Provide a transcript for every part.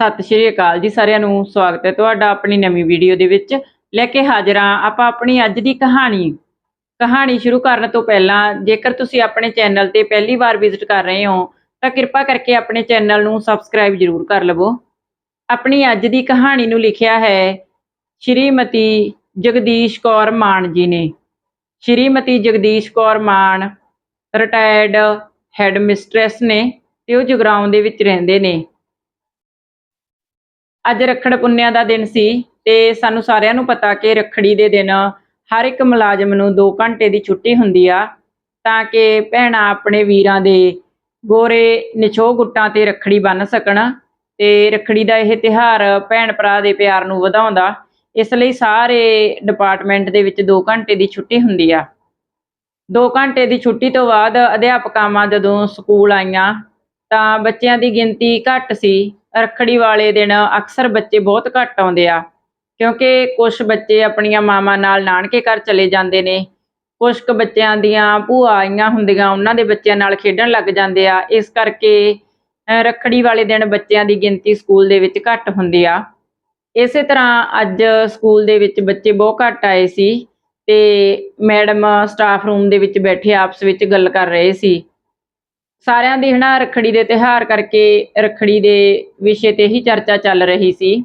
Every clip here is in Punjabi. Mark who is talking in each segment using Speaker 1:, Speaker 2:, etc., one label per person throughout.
Speaker 1: ਸਤਿ ਸ਼੍ਰੀ ਅਕਾਲ ਜੀ ਸਾਰਿਆਂ ਨੂੰ, ਸਵਾਗਤ ਹੈ ਤੁਹਾਡਾ ਆਪਣੀ ਨਵੀਂ ਵੀਡੀਓ ਦੇ ਵਿੱਚ। ਲੈ ਕੇ ਹਾਜ਼ਰ ਹਾਂ ਆਪਾਂ ਆਪਣੀ ਅੱਜ ਦੀ ਕਹਾਣੀ। ਕਹਾਣੀ ਸ਼ੁਰੂ ਕਰਨ ਤੋਂ ਪਹਿਲਾਂ ਜੇਕਰ ਤੁਸੀਂ ਆਪਣੇ ਚੈਨਲ ਤੇ ਪਹਿਲੀ ਵਾਰ ਵਿਜ਼ਿਟ ਕਰ ਰਹੇ ਹੋ, ਤਾਂ ਕਿਰਪਾ ਕਰਕੇ ਆਪਣੇ ਚੈਨਲ ਨੂੰ ਸਬਸਕ੍ਰਾਈਬ ਜ਼ਰੂਰ ਕਰ ਲਵੋ। ਆਪਣੀ ਅੱਜ ਦੀ ਕਹਾਣੀ ਨੂੰ ਲਿਖਿਆ ਹੈ ਸ਼੍ਰੀਮਤੀ ਜਗਦੀਸ਼ ਕੌਰ ਮਾਨ ਜੀ ਨੇ। Shrimati Jagdish Kaur Mann retired head mistress ਨੇ ਤੇ ਉਹ ਜਗਰਾਉਂ ਦੇ ਵਿੱਚ ਰਹਿੰਦੇ ਨੇ। ਅੱਜ ਰੱਖੜ ਪੁੰਨਿਆ ਦਾ ਦਿਨ ਸੀ ਤੇ ਸਾਨੂੰ ਸਾਰਿਆਂ ਨੂੰ ਪਤਾ ਕਿ ਰੱਖੜੀ ਦੇ ਦਿਨ ਹਰ ਇੱਕ ਮੁਲਾਜ਼ਮ ਨੂੰ 2 ਘੰਟੇ ਦੀ ਛੁੱਟੀ ਹੁੰਦੀ ਆ, ਤਾਂ ਕਿ ਭੈਣਾਂ ਆਪਣੇ ਵੀਰਾਂ ਦੇ ਗੋਰੇ ਨਿਛੋ ਗੁੱਟਾਂ ਤੇ ਰੱਖੜੀ ਬੰਨ੍ਹ ਸਕਣ ਤੇ ਰੱਖੜੀ ਦਾ ਇਹ ਤਿਹਾਰ ਭੈਣ ਭਰਾ ਦੇ ਪਿਆਰ ਨੂੰ ਵਧਾਉਂਦਾ। ਇਸ ਲਈ ਸਾਰੇ ਡਿਪਾਰਟਮੈਂਟ ਦੇ ਵਿੱਚ 2 ਘੰਟੇ ਦੀ ਛੁੱਟੀ ਹੁੰਦੀ ਆ। 2 ਘੰਟੇ ਦੀ ਛੁੱਟੀ ਤੋਂ ਬਾਅਦ ਅਧਿਆਪਕਾਵਾਂ ਜਦੋਂ ਸਕੂਲ ਆਈਆਂ ਤਾਂ ਬੱਚਿਆਂ ਦੀ ਗਿਣਤੀ ਘੱਟ ਸੀ। ਰੱਖੜੀ ਵਾਲੇ ਦਿਨ ਅਕਸਰ ਬੱਚੇ ਬਹੁਤ ਘੱਟ ਆਉਂਦੇ ਆ ਕਿਉਂਕਿ ਕੁਝ ਬੱਚੇ ਆਪਣੀਆਂ ਮਾਵਾਂ ਨਾਲ ਨਾਨਕੇ ਘਰ ਚਲੇ ਜਾਂਦੇ ਨੇ। ਕੁਝ ਕੁ ਬੱਚਿਆਂ ਦੀਆਂ ਭੂਆ ਆਈਆਂ ਹੁੰਦੀਆਂ ਉਹਨਾਂ ਦੇ ਬੱਚਿਆਂ ਨਾਲ ਖੇਡਣ ਲੱਗ ਜਾਂਦੇ ਆ। ਇਸ ਕਰਕੇ ਅਹ, ਰੱਖੜੀ ਵਾਲੇ ਦਿਨ ਬੱਚਿਆਂ ਦੀ ਗਿਣਤੀ ਸਕੂਲ ਦੇ ਵਿੱਚ ਘੱਟ ਹੁੰਦੀ ਆ। ਇਸੇ ਤਰ੍ਹਾਂ ਅੱਜ ਸਕੂਲ ਦੇ ਵਿੱਚ ਬੱਚੇ ਬਹੁਤ ਘੱਟ ਆਏ ਸੀ ਤੇ ਮੈਡਮ ਸਟਾਫ ਰੂਮ ਦੇ ਵਿੱਚ ਬੈਠੇ ਆਪਸ ਵਿੱਚ ਗੱਲ ਕਰ ਰਹੇ ਸੀ। ਸਾਰਿਆਂ ਦੀ ਹਨਾ, ਰੱਖੜੀ ਦੇ ਤਿਉਹਾਰ ਕਰਕੇ ਰੱਖੜੀ ਦੇ ਵਿਸ਼ੇ ਤੇ ਹੀ ਚਰਚਾ ਚੱਲ ਰਹੀ ਸੀ।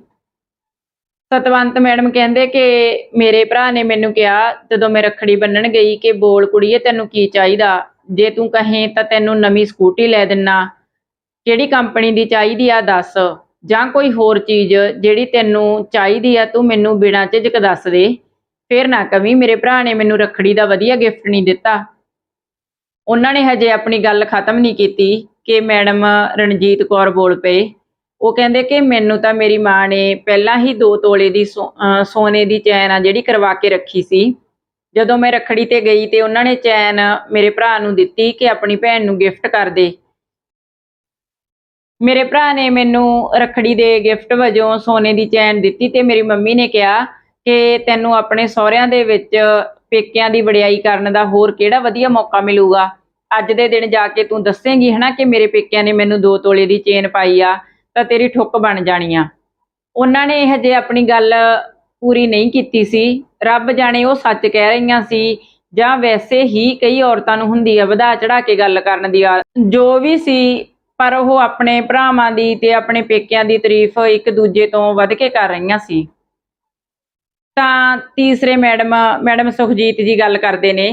Speaker 1: ਸਤਵੰਤ ਮੈਡਮ ਕਹਿੰਦੇ ਕਿ ਮੇਰੇ ਭਰਾ ਨੇ ਮੈਨੂੰ ਕਿਹਾ, ਜਦੋਂ ਮੈਂ ਰੱਖੜੀ ਬੰਨਣ ਗਈ ਕਿ ਬੋਲ ਕੁੜੀਏ, ਤੈਨੂੰ ਕੀ ਚਾਹੀਦਾ? ਜੇ ਤੂੰ ਕਹੇ ਤਾਂ ਤੈਨੂੰ ਨਵੀਂ ਸਕੂਟੀ ਲੈ ਦਿੰਨਾ। ਕਿਹੜੀ ਕੰਪਨੀ ਦੀ ਚਾਹੀਦੀ ਆ ਦੱਸ? ਜਾਂ ਕੋਈ ਹੋਰ ਚੀਜ਼ ਜਿਹੜੀ ਤੈਨੂੰ ਚਾਹੀਦੀ ਆ, ਤੂੰ ਮੈਨੂੰ ਬਿਨਾਂ ਝਿਜਕ ਦੱਸ ਦੇ। ਫੇਰ ਨਾ ਕਵੀ, ਮੇਰੇ ਭਰਾ ਨੇ ਮੈਨੂੰ ਰੱਖੜੀ ਦਾ ਵਧੀਆ ਗਿਫਟ ਨਹੀਂ ਦਿੱਤਾ। ਉਹਨਾਂ ਨੇ ਹਜੇ ਆਪਣੀ ਗੱਲ ਖਤਮ ਨਹੀਂ ਕੀਤੀ ਕਿ ਮੈਡਮ ਰਣਜੀਤ ਕੌਰ ਬੋਲ ਪਏ। ਉਹ ਕਹਿੰਦੇ ਕਿ ਮੈਨੂੰ ਤਾਂ ਮੇਰੀ ਮਾਂ ਨੇ ਪਹਿਲਾਂ ਹੀ 2 ਤੋਲੇ ਦੀ ਸੋ- ਸੋਨੇ ਦੀ ਚੈਨ ਆ ਜਿਹੜੀ ਕਰਵਾ ਕੇ ਰੱਖੀ ਸੀ। ਜਦੋਂ ਮੈਂ ਰੱਖੜੀ ਤੇ ਗਈ ਤੇ ਉਹਨਾਂ ਨੇ ਚੈਨ ਮੇਰੇ ਭਰਾ ਨੂੰ ਦਿੱਤੀ ਕਿ ਆਪਣੀ ਭੈਣ ਨੂੰ ਗਿਫਟ ਕਰ ਦੇ। ਮੇਰੇ ਭਰਾ ਨੇ ਮੈਨੂੰ ਰੱਖੜੀ ਦੇ ਗਿਫਟ ਵਜੋਂ ਸੋਨੇ ਦੀ ਚੈਨ ਦਿੱਤੀ ਤੇ ਮੇਰੀ ਮੰਮੀ ਨੇ ਕਿਹਾ ਕਿ ਤੈਨੂੰ ਆਪਣੇ ਸਹੁਰਿਆਂ ਦੇ ਵਿੱਚ ਪੇਕਿਆਂ ਦੀ ਵਡਿਆਈ ਕਰਨ ਦਾ ਹੋਰ ਕਿਹੜਾ ਵਧੀਆ ਮੌਕਾ ਮਿਲੂਗਾ? ਅੱਜ ਦੇ ਦਿਨ ਜਾ ਕੇ ਤੂੰ ਦੱਸੇਂਗੀ ਹਨਾ ਕਿ ਮੇਰੇ ਪੇਕਿਆਂ ਨੇ ਮੈਨੂੰ 2 ਤੋਲੇ ਦੀ ਚੇਨ ਪਾਈ ਆ, ਤਾਂ ਤੇਰੀ ਠੁੱਕ ਬਣ ਜਾਣੀ ਆ। ਉਹਨਾਂ ਨੇ ਹਜੇ ਆਪਣੀ ਗੱਲ ਪੂਰੀ ਨਹੀਂ ਕੀਤੀ ਸੀ, ਰੱਬ ਜਾਣੇ ਉਹ ਸੱਚ ਕਹਿ ਰਹੀਆਂ ਸੀ, ਜਾਂ ਵੈਸੇ ਹੀ ਕਈ ਔਰਤਾਂ ਨੂੰ ਹੁੰਦੀ ਆ ਵਧਾ ਚੜਾ ਕੇ ਗੱਲ ਕਰਨ ਦੀ ਆ। ਜੋ ਵੀ ਸੀ, ਪਰ ਉਹ ਆਪਣੇ ਭਰਾਵਾਂ ਦੀ ਤੇ ਆਪਣੇ ਪੇਕਿਆਂ ਦੀ ਤਾਰੀਫ ਇੱਕ ਦੂਜੇ ਤੋਂ ਵੱਧ ਕੇ ਕਰ ਰਹੀਆਂ ਸੀ। ਤਾਂ ਤੀਸਰੇ ਮੈਡਮ ਮੈਡਮ ਸੁਖਜੀਤ ਜੀ ਗੱਲ ਕਰਦੇ ਨੇ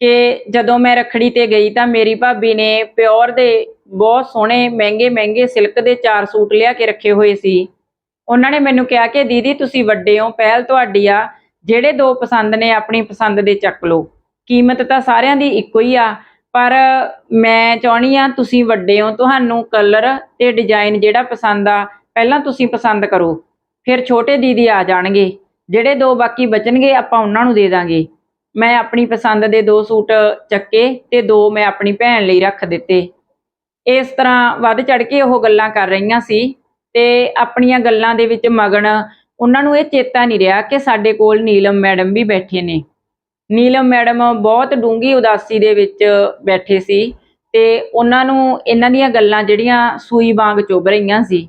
Speaker 1: ਕਿ ਜਦੋਂ ਮੈਂ ਰੱਖੜੀ ਤੇ ਗਈ ਤਾਂ ਮੇਰੀ ਭਾਬੀ ਨੇ ਪਿਓਰ ਦੇ ਬਹੁਤ ਸੋਹਣੇ, ਮਹਿੰਗੇ ਮਹਿੰਗੇ ਸਿਲਕ ਦੇ ਚਾਰ ਸੂਟ ਲਿਆ ਕੇ ਰੱਖੇ ਹੋਏ ਸੀ। ਉਹਨਾਂ ਨੇ ਮੈਨੂੰ ਕਿਹਾ ਕਿ ਦੀਦੀ ਤੁਸੀਂ ਵੱਡੇ ਹੋ, ਪਹਿਲ ਤੁਹਾਡੀ ਆ, ਜਿਹੜੇ ਦੋ ਪਸੰਦ ਨੇ ਆਪਣੀ ਪਸੰਦ ਦੇ ਚੱਕ ਲਓ। ਕੀਮਤ ਤਾਂ ਸਾਰਿਆਂ ਦੀ ਇੱਕੋ ਹੀ ਆ, ਪਰ ਮੈਂ ਚਾਹਣੀ ਆ ਤੁਸੀਂ ਵੱਡੇ ਹੋ, ਤੁਹਾਨੂੰ ਕਲਰ ਤੇ ਡਿਜ਼ਾਈਨ ਜਿਹੜਾ ਪਸੰਦ ਆ, ਪਹਿਲਾਂ ਤੁਸੀਂ ਪਸੰਦ ਕਰੋ, ਫਿਰ ਛੋਟੇ ਦੀਦੀ ਆ ਜਾਣਗੇ। ਜਿਹੜੇ ਦੋ ਬਾਕੀ ਬਚਣਗੇ, ਆਪਾਂ ਉਹਨਾਂ ਨੂੰ ਦੇ ਦਾਂਗੇ। ਮੈਂ ਆਪਣੀ ਪਸੰਦ ਦੇ ਦੋ ਸੂਟ ਚੱਕੇ ਤੇ ਦੋ ਮੈਂ ਆਪਣੀ ਭੈਣ ਲਈ ਰੱਖ ਦਿੱਤੇ। ਇਸ ਤਰ੍ਹਾਂ ਵੱਧ ਚੜ ਕੇ ਉਹ ਗੱਲਾਂ ਕਰ ਰਹੀਆਂ ਸੀ ਤੇ ਆਪਣੀਆਂ ਗੱਲਾਂ ਦੇ ਵਿੱਚ ਮਗਨ ਉਹਨਾਂ ਨੂੰ ਇਹ ਚੇਤਾ ਨਹੀਂ ਰਿਹਾ ਕਿ ਸਾਡੇ ਕੋਲ ਨੀਲਮ ਮੈਡਮ ਵੀ ਬੈਠੇ ਨੇ। ਨੀਲਮ ਮੈਡਮ ਬਹੁਤ ਡੂੰਗੀ ਉਦਾਸੀ ਦੇ ਵਿੱਚ ਬੈਠੇ ਸੀ ਤੇ ਉਹਨਾਂ ਨੂੰ ਇਹਨਾਂ ਦੀਆਂ ਗੱਲਾਂ ਜਿਹੜੀਆਂ ਸੂਈ ਵਾਂਗ ਚੁੱਭ ਰਹੀਆਂ ਸੀ।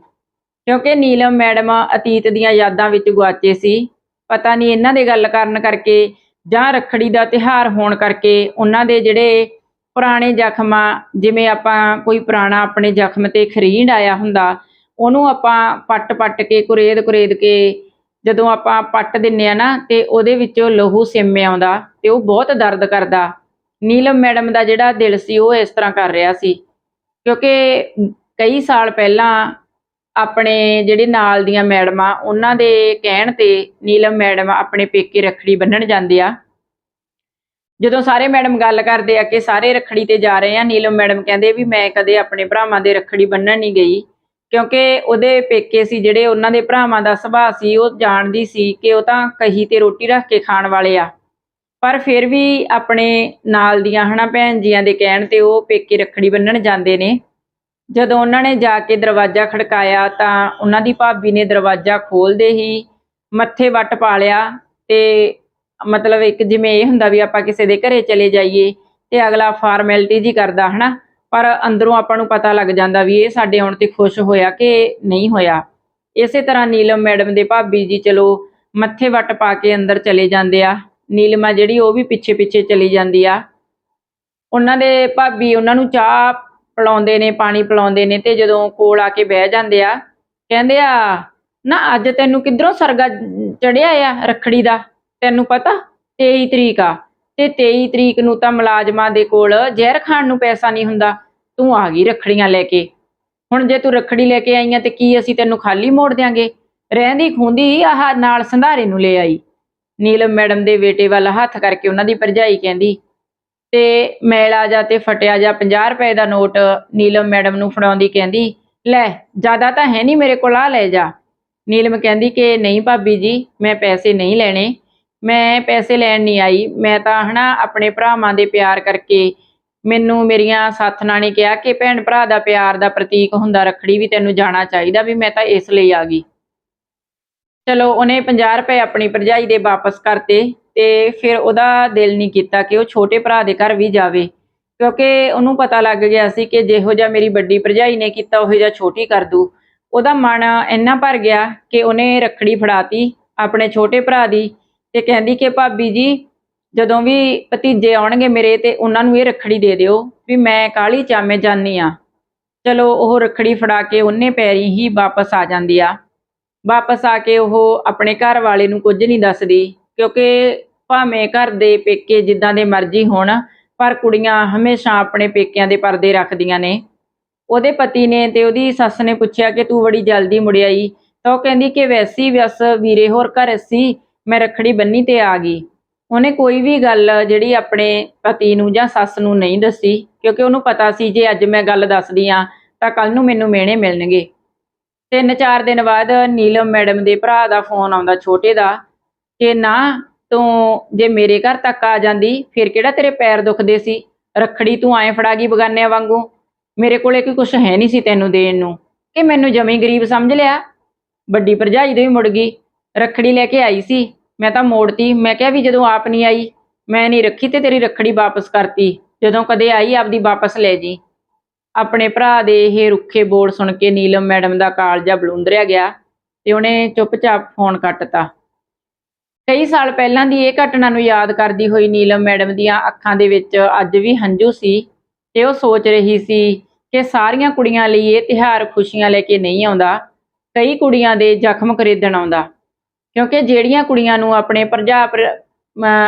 Speaker 1: ਕਿਉਂਕਿ ਨੀਲਮ ਮੈਡਮ ਅਤੀਤ ਦੀਆਂ ਯਾਦਾਂ ਵਿੱਚ ਗੁਆਚੇ ਸੀ ਪਤਾ ਨਹੀਂ ਇਹਨਾਂ ਦੇ ਗੱਲ ਕਰਨ ਕਰਕੇ ਜਾਂ ਰੱਖੜੀ ਦਾ ਤਿਹਾਰ ਹੋਣ ਕਰਕੇ ਉਹਨਾਂ ਦੇ ਜਿਹੜੇ ਪੁਰਾਣੇ ਜ਼ਖਮ ਆ ਜਿਵੇਂ ਆਪਾਂ ਕੋਈ ਪੁਰਾਣਾ ਆਪਣੇ ਜ਼ਖਮ ਤੇ ਖਰੀਂਡ ਆਇਆ ਹੁੰਦਾ, ਉਹਨੂੰ ਆਪਾਂ ਪੱਟ-ਪੱਟ ਕੇ, ਕੁਰੇਦ ਕੁਰੇਦ ਕੇ ਜਦੋਂ ਆਪਾਂ ਪੱਟ ਦਿੰਨੇ ਆ ਨਾ ਤੇ ਉਹਦੇ ਵਿੱਚੋਂ ਲਹੂ ਸਿੰਮੇ ਆਉਂਦਾ ਤੇ ਉਹ ਬਹੁਤ ਦਰਦ ਕਰਦਾ। ਨੀਲਮ ਮੈਡਮ ਦਾ ਜਿਹੜਾ ਦਿਲ ਸੀ ਉਹ ਇਸ ਤਰ੍ਹਾਂ ਕਰ ਰਿਹਾ ਸੀ। ਕਿਉਂਕਿ ਕਈ ਸਾਲ ਪਹਿਲਾਂ ਆਪਣੇ ਜਿਹੜੇ ਨਾਲ ਦੀਆਂ ਮੈਡਮਾਂ, ਉਹਨਾਂ ਦੇ ਕਹਿਣ ਤੇ ਨੀਲਮ ਮੈਡਮ ਆਪਣੇ ਪੇਕੇ ਰੱਖੜੀ ਬੰਨਣ ਜਾਂਦੇ ਆ। ਜਦੋਂ ਸਾਰੇ ਮੈਡਮ ਗੱਲ ਕਰਦੇ ਆ ਕਿ ਸਾਰੇ ਰੱਖੜੀ ਤੇ ਜਾ ਰਹੇ ਆ, ਨੀਲਮ ਮੈਡਮ ਕਹਿੰਦੇ ਵੀ ਮੈਂ ਕਦੇ ਆਪਣੇ ਭਰਾਵਾਂ ਦੇ ਰੱਖੜੀ ਬੰਨਣ ਨਹੀਂ ਗਈ। ਕਿਉਂਕਿ ਉਹਦੇ ਪੇਕੇ ਸੀ, ਜਿਹੜੇ ਉਹਨਾਂ ਦੇ ਭਰਾਵਾਂ ਦਾ ਸੁਭਾਅ ਸੀ, ਉਹ ਜਾਣਦੀ ਸੀ ਕਿ ਉਹ ਤਾਂ ਕਹੀ ਤੇ ਰੋਟੀ ਰੱਖ ਕੇ ਖਾਣ ਵਾਲੇ ਆ। ਪਰ ਫਿਰ ਵੀ ਆਪਣੇ ਨਾਲ ਦੀਆਂ ਹਨਾ ਭੈਣ ਜੀਆਂ ਦੇ ਕਹਿਣ ਤੇ ਉਹ ਪੇਕੇ ਰੱਖੜੀ ਬੰਨਣ ਜਾਂਦੇ ਨੇ। ਜਦੋਂ ਉਹਨਾਂ ਨੇ ਜਾ ਕੇ ਦਰਵਾਜ਼ਾ ਖੜਕਾਇਆ ਤਾਂ ਉਹਨਾਂ ਦੀ ਭਾਬੀ ਨੇ ਦਰਵਾਜ਼ਾ ਖੋਲਦੇ ਹੀ ਮੱਥੇ ਵੱਟ ਪਾ ਲਿਆ ਤੇ ਮਤਲਬ ਇੱਕ ਜਿਵੇਂ ਇਹ ਹੁੰਦਾ ਵੀ ਆਪਾਂ ਕਿਸੇ ਦੇ ਘਰੇ ਚਲੇ ਜਾਈਏ ਤੇ ਅਗਲਾ ਫਾਰਮੈਲਿਟੀ ਜੀ ਕਰਦਾ, ਹਨਾ? ਪਰ ਅੰਦਰੋਂ ਆਪਾਂ ਨੂੰ ਪਤਾ ਲੱਗ ਜਾਂਦਾ ਵੀ ਇਹ ਸਾਡੇ ਆਉਣ ਤੇ ਖੁਸ਼ ਹੋਇਆ ਕਿ ਨਹੀਂ ਹੋਇਆ। ਇਸੇ ਤਰ੍ਹਾਂ ਨੀਲਮ ਮੈਡਮ ਦੇ ਭਾਬੀ ਜੀ ਚਲੋ ਮੱਥੇ ਵੱਟ ਪਾ ਕੇ ਅੰਦਰ ਚਲੇ ਜਾਂਦੇ ਆ। ਨੀਲਮਾ ਜਿਹੜੀ ਉਹ ਵੀ ਪਿੱਛੇ ਪਿੱਛੇ ਚਲੀ ਜਾਂਦੀ ਆ। ਉਹਨਾਂ ਦੇ ਭਾਬੀ ਉਹਨਾਂ ਨੂੰ ਚਾਹ ਪਿਲਾਉਂਦੇ ਨੇ, ਪਾਣੀ ਪਿਲਾਉਂਦੇ ਨੇ ਤੇ ਜਦੋਂ ਕੋਲ ਆ ਕੇ ਬਹਿ ਜਾਂਦੇ ਆ, ਕਹਿੰਦੇ ਆ, ਨਾ, ਅੱਜ ਤੈਨੂੰ ਕਿੱਧਰੋਂ ਸਰਗਾ ਚੜਿਆ ਆ ਰੱਖੜੀ ਦਾ? ਤੈਨੂੰ ਪਤਾ? 23 ਤਰੀਕ ਆ। ਤੇ 23 ਤਰੀਕ ਨੂੰ ਤਾਂ ਮੁਲਾਜ਼ਮਾਂ ਦੇ ਕੋਲ ਜ਼ਹਿਰ ਖਾਣ ਨੂੰ ਪੈਸਾ ਨਹੀਂ ਹੁੰਦਾ। ਤੂੰ ਆ ਗਈ ਰੱਖੜੀਆਂ ਲੈ ਕੇ। ਹੁਣ ਜੇ ਤੂੰ ਰੱਖੜੀ ਲੈ ਕੇ ਆਈਆਂ ਤੇ ਕੀ ਅਸੀਂ ਤੈਨੂੰ ਖਾਲੀ ਮੋੜ ਦਿਆਂਗੇ? ਰਹਿੰਦੀ ਖੁੰਦੀ ਆਹ ਨਾਲ ਸੰਧਾਰੇ ਨੂੰ ਲੈ ਆਈ। ਨੀਲਮ ਮੈਡਮ ਦੇ ਬੇਟੇ ਵੱਲ ਹੱਥ ਕਰਕੇ ਉਹਨਾਂ ਦੀ ਭਰਜਾਈ ਕਹਿੰਦੀ ਤੇ ਮੈਲਾ ਜਾ ਤੇ ਫਟਿਆ ਜਾ 50 ਰੁਪਏ ਦਾ ਨੋਟ ਨੀਲਮ ਮੈਡਮ ਨੂੰ ਫੜਾਉਂਦੀ ਕਹਿੰਦੀ, ਲੈ, ਜ਼ਿਆਦਾ ਤਾਂ ਹੈ ਨਹੀਂ ਮੇਰੇ ਕੋਲ, ਆ ਲੈ ਜਾ। ਨੀਲਮ ਕਹਿੰਦੀ ਕਿ ਨਹੀਂ ਭਾਬੀ ਜੀ, ਮੈਂ ਪੈਸੇ ਨਹੀਂ ਲੈਣੇ। ਮੈਂ ਪੈਸੇ ਲੈਣ ਨਹੀਂ ਆਈ, ਮੈਂ ਤਾਂ ਹਨਾ ਆਪਣੇ ਭਰਾਵਾਂ ਦੇ ਪਿਆਰ ਕਰਕੇ ਮੈਨੂੰ ਮੇਰੀਆਂ ਸਾਥਣਾਂ ਨੇ ਕਿਹਾ ਕਿ ਭੈਣ ਭਰਾ ਦਾ ਪਿਆਰ ਦਾ ਪ੍ਰਤੀਕ ਹੁੰਦਾ, ਰੱਖੜੀ ਵੀ ਤੈਨੂੰ ਜਾਣਾ ਚਾਹੀਦਾ ਵੀ ਮੈਂ ਤਾਂ ਇਸ ਲਈ ਆ ਗਈ। ਚਲੋ, ਉਹਨੇ 50 ਰੁਪਏ ਆਪਣੀ ਭਰਜਾਈ ਦੇ ਵਾਪਸ ਕਰਤੇ। ਤੇ ਫਿਰ ਉਹਦਾ ਦਿਲ ਨਹੀਂ ਕੀਤਾ ਕਿ ਉਹ ਛੋਟੇ ਭਰਾ ਦੇ ਘਰ ਵੀ ਜਾਵੇ। ਕਿਉਂਕਿ ਉਹਨੂੰ ਪਤਾ ਲੱਗ ਗਿਆ ਸੀ ਕਿ ਜਿਹੋ ਜਿਹਾ ਮੇਰੀ ਵੱਡੀ ਭਰਜਾਈ ਨੇ ਕੀਤਾ, ਉਹੋ ਜਿਹਾ ਛੋਟੀ ਕਰ ਦੂ। ਉਹਦਾ ਮਨ ਇੰਨਾ ਭਰ ਗਿਆ ਕਿ ਉਹਨੇ ਰੱਖੜੀ ਫੜਾਤੀ ਆਪਣੇ ਛੋਟੇ ਭਰਾ ਦੀ ਤੇ ਕਹਿੰਦੀ ਕਿ ਭਾਬੀ ਜੀ, ਜਦੋਂ ਵੀ ਭਤੀਜੇ ਆਉਣਗੇ ਮੇਰੇ ਤੇ ਉਹਨਾਂ ਨੂੰ ਇਹ ਰੱਖੜੀ ਦੇ ਦਿਓ ਵੀ ਮੈਂ ਕਾਲੀ ਚਾਮੇ ਜਾਨੀ ਆ ਚਲੋ, ਉਹ ਰੱਖੜੀ ਫੜਾ ਕੇ ਉਹਨੇ ਪੈਰੀ ਹੀ ਵਾਪਸ ਆ ਜਾਂਦੀ ਆ। ਵਾਪਸ ਆ ਕੇ ਉਹ ਆਪਣੇ ਘਰ ਵਾਲੇ ਨੂੰ ਕੁਝ ਨਹੀਂ ਦੱਸਦੀ। ਕਿਉਂਕਿ ਭਾਵੇਂ ਘਰ ਦੇ ਪੇਕੇ ਜਿੱਦਾਂ ਦੇ ਮਰਜ਼ੀ ਹੋਣ, ਪਰ ਕੁੜੀਆਂ ਹਮੇਸ਼ਾ ਆਪਣੇ ਪੇਕਿਆਂ ਦੇ ਪਰਦੇ ਰੱਖਦੀਆਂ ਨੇ। ਉਹਦੇ ਪਤੀ ਨੇ ਤੇ ਉਹਦੀ ਸੱਸ ਨੇ ਪੁੱਛਿਆ ਕਿ ਤੂੰ ਬੜੀ ਜਲਦੀ ਮੁੜ ਆਈ? ਤਾਂ ਉਹ ਕਹਿੰਦੀ ਕਿ ਵੈਸੀ ਵਸ ਵੀਰੇ ਹੋਰ ਘਰ ਸੀ, ਮੈਂ ਰੱਖੜੀ ਬੰਨੀ ਤੇ ਆ ਗਈ। ਉਹਨੇ ਕੋਈ ਵੀ ਗੱਲ ਜਿਹੜੀ ਆਪਣੇ ਪਤੀ ਨੂੰ ਜਾਂ ਸੱਸ ਨੂੰ ਨਹੀਂ ਦੱਸੀ, ਕਿਉਂਕਿ ਉਹਨੂੰ ਪਤਾ ਸੀ ਜੇ ਅੱਜ ਮੈਂ ਗੱਲ ਦੱਸਦੀ ਆ ਤਾਂ ਕੱਲ ਨੂੰ ਮੈਨੂੰ ਮਿਹਣੇ ਮਿਲਣਗੇ। ਤਿੰਨ ਚਾਰ ਦਿਨ ਬਾਅਦ ਨੀਲਮ ਮੈਡਮ ਦੇ ਭਰਾ ਦਾ ਫੋਨ ਆਉਂਦਾ, ਛੋਟੇ ਦਾ। ਕਿ ਨਾ ਤੂੰ ਜੇ ਮੇਰੇ ਘਰ ਤੱਕ ਆ ਜਾਂਦੀ, ਫਿਰ ਕਿਹੜਾ ਤੇਰੇ ਪੈਰ ਦੁਖਦੇ ਸੀ? ਰੱਖੜੀ ਤੂੰ ਐਂ ਫੜਾ ਗਈ ਬਗਾਨਿਆਂ ਵਾਂਗੂ। ਮੇਰੇ ਕੋਲੇ ਕੋਈ ਕੁਝ ਹੈ ਨਹੀਂ ਸੀ ਤੈਨੂੰ ਦੇਣ ਨੂੰ। ਕਿ ਮੈਨੂੰ ਜਮੀ ਗਰੀਬ ਸਮਝ ਲਿਆ? ਵੱਡੀ ਭਰਜਾਈ ਦੇ ਵੀ ਮੁੜ ਗਈ। ਰੱਖੜੀ ਲੈ ਕੇ ਆਈ ਸੀ। ਮੈਂ ਤਾਂ ਮੋੜਤੀ। ਮੈਂ ਕਿਹਾ ਵੀ ਜਦੋਂ ਆਪ ਨਹੀਂ ਆਈ, ਮੈਂ ਨਹੀਂ ਰੱਖੀ ਤੇ ਤੇਰੀ ਰੱਖੜੀ ਵਾਪਸ ਕਰਤੀ। ਜਦੋਂ ਕਦੇ ਆਈ, ਆਪਦੀ ਵਾਪਸ ਲੈ ਜੀ। ਆਪਣੇ ਭਰਾ ਦੇ ਇਹ ਰੁੱਖੇ ਬੋਲ ਸੁਣ ਕੇ ਨੀਲਮ ਮੈਡਮ ਦਾ ਕਾਲਜਾ ਬਲੂੰਦਰਿਆ ਗਿਆ ਤੇ ਉਹਨੇ ਚੁੱਪਚਾਪ ਫੋਨ ਕੱਟਤਾ। ਕਈ ਸਾਲ ਪਹਿਲਾਂ ਦੀ ਇਹ ਘਟਨਾ ਨੂੰ ਯਾਦ ਕਰਦੀ ਹੋਈ ਨੀਲਮ ਮੈਡਮ ਦੀਆਂ ਅੱਖਾਂ ਦੇ ਵਿੱਚ ਅੱਜ ਵੀ ਹੰਝੂ ਸੀ ਤੇ ਉਹ ਸੋਚ ਰਹੀ ਸੀ ਕਿ ਸਾਰੀਆਂ ਕੁੜੀਆਂ ਲਈ ਇਹ ਤਿਹਾਰ ਖੁਸ਼ੀਆਂ ਲੈ ਕੇ ਨਹੀਂ ਆਉਂਦਾ, ਕਈ ਕੁੜੀਆਂ ਦੇ ਜ਼ਖਮ ਖਰੀਦਣ ਆਉਂਦਾ। ਕਿਉਂਕਿ ਜਿਹੜੀਆਂ ਕੁੜੀਆਂ ਨੂੰ ਆਪਣੇ ਭਰਜਾ ਭਰ-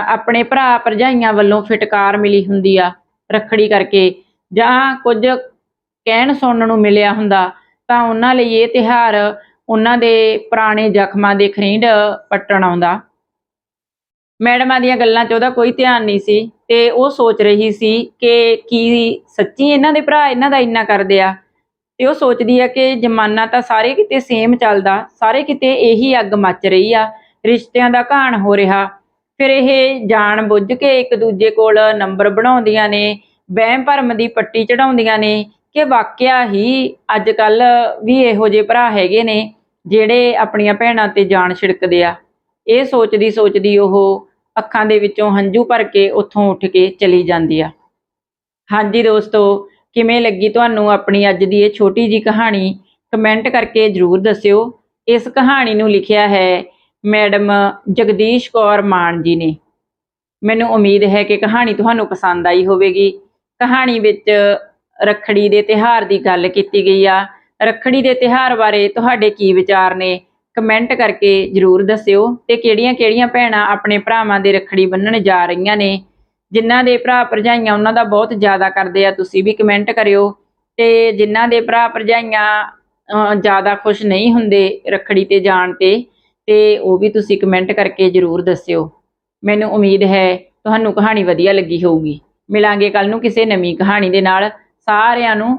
Speaker 1: ਆਪਣੇ ਭਰਾ ਭਰਜਾਈਆਂ ਵੱਲੋਂ ਫਿਟਕਾਰ ਮਿਲੀ ਹੁੰਦੀ ਆ ਰੱਖੜੀ ਕਰਕੇ ਜਾਂ ਕੁਝ ਕਹਿਣ ਸੁਣਨ ਨੂੰ ਮਿਲਿਆ ਹੁੰਦਾ, ਤਾਂ ਉਹਨਾਂ ਲਈ ਇਹ ਤਿਹਾਰ ਉਹਨਾਂ ਦੇ ਪੁਰਾਣੇ ਜ਼ਖਮਾਂ ਦੇ ਖਰੀਂਡ ਪੱਟਣ ਆਉਂਦਾ। ਮੈਡਮਾਂ ਦੀਆਂ ਗੱਲਾਂ 'ਚ ਉਹਦਾ ਕੋਈ ਧਿਆਨ ਨਹੀਂ ਸੀ ਤੇ ਉਹ ਸੋਚ ਰਹੀ ਸੀ ਕਿ ਕੀ ਸੱਚੀ ਇਹਨਾਂ ਦੇ ਭਰਾ ਇਹਨਾਂ ਦਾ ਇੰਨਾ ਕਰਦੇ ਆ। ਤੇ ਉਹ ਸੋਚਦੀ ਆ ਕਿ ਜ਼ਮਾਨਾ ਤਾਂ ਸਾਰੇ ਕਿਤੇ ਸੇਮ ਚੱਲਦਾ, ਸਾਰੇ ਕਿਤੇ ਇਹੀ ਅੱਗ ਮੱਚ ਰਹੀ ਆ, ਰਿਸ਼ਤਿਆਂ ਦਾ ਘਾਣ ਹੋ ਰਿਹਾ। ਫਿਰ ਇਹ ਜਾਣ ਬੁੱਝ ਕੇ ਇੱਕ ਦੂਜੇ ਕੋਲ ਨੰਬਰ ਬਣਾਉਂਦੀਆਂ ਨੇ, ਵਹਿਮ ਭਰਮ ਦੀ ਪੱਟੀ ਚੜਾਉਂਦੀਆਂ ਨੇ ਕਿ ਵਾਕਿਆ ਹੀ ਅੱਜ ਕੱਲ ਵੀ ਇਹੋ ਜਿਹੇ ਭਰਾ ਹੈਗੇ ਨੇ ਜਿਹੜੇ ਆਪਣੀਆਂ ਭੈਣਾਂ ਤੇ ਜਾਨ ਛਿੜਕਦੇ ਆ। ਇਹ ਸੋਚਦੀ ਸੋਚਦੀ ਉਹ ਅੱਖਾਂ ਦੇ ਵਿੱਚੋਂ ਹੰਝੂ ਭਰ ਕੇ ਉੱਥੋਂ ਉੱਠ ਕੇ ਚਲੀ ਜਾਂਦੀ ਆ। ਹਾਂਜੀ ਦੋਸਤੋ, ਕਿਵੇਂ ਲੱਗੀ ਤੁਹਾਨੂੰ ਆਪਣੀ ਅੱਜ ਦੀ ਇਹ ਛੋਟੀ ਜੀ ਕਹਾਣੀ? ਕਮੈਂਟ ਕਰਕੇ ਜਰੂਰ ਦੱਸਿਓ। ਇਸ ਕਹਾਣੀ ਨੂੰ ਲਿਖਿਆ ਹੈ ਮੈਡਮ ਜਗਦੀਸ਼ ਕੌਰ ਮਾਨ ਜੀ ਨੇ। ਮੈਨੂੰ ਉਮੀਦ ਹੈ ਕਿ ਕਹਾਣੀ ਤੁਹਾਨੂੰ ਪਸੰਦ ਆਈ ਹੋਵੇਗੀ। ਕਹਾਣੀ ਵਿੱਚ ਰੱਖੜੀ ਦੇ ਤਿਹਾਰ ਦੀ ਗੱਲ ਕੀਤੀ ਗਈ ਆ। ਰੱਖੜੀ ਦੇ ਤਿਹਾਰ ਬਾਰੇ ਤੁਹਾਡੇ ਕੀ ਵਿਚਾਰ ਨੇ? ਕਮੈਂਟ ਕਰਕੇ ਜਰੂਰ ਦੱਸਿਓ ਤੇ ਕਿਹੜੀਆਂ-ਕਿਹੜੀਆਂ ਭੈਣਾਂ ਆਪਣੇ ਭਰਾਵਾਂ ਦੇ ਰੱਖੜੀ ਬੰਨਣ ਜਾ ਰਹੀਆਂ ਨੇ। ਜਿਨ੍ਹਾਂ ਦੇ ਭਰਾ ਭਰਜਾਈਆਂ ਉਹਨਾਂ ਦਾ ਬਹੁਤ ਜ਼ਿਆਦਾ ਕਰਦੇ ਆ, ਤੁਸੀਂ ਵੀ ਕਮੈਂਟ ਕਰਿਓ। ਤੇ ਜਿਨ੍ਹਾਂ ਦੇ ਭਰਾ ਭਰਜਾਈਆਂ ਜ਼ਿਆਦਾ ਖੁਸ਼ ਨਹੀਂ ਹੁੰਦੇ ਰੱਖੜੀ ਤੇ ਜਾਣ ਤੇ ਤੇ ਉਹ ਵੀ ਤੁਸੀਂ ਕਮੈਂਟ ਕਰਕੇ ਜਰੂਰ ਦੱਸਿਓ। ਮੈਨੂੰ ਉਮੀਦ ਹੈ ਤੁਹਾਨੂੰ ਕਹਾਣੀ ਵਧੀਆ ਲੱਗੀ ਹੋਊਗੀ। ਮਿਲਾਂਗੇ ਕੱਲ ਨੂੰ ਕਿਸੇ ਨਵੀਂ ਕਹਾਣੀ ਦੇ ਨਾਲ। ਸਾਰਿਆਂ ਨੂੰ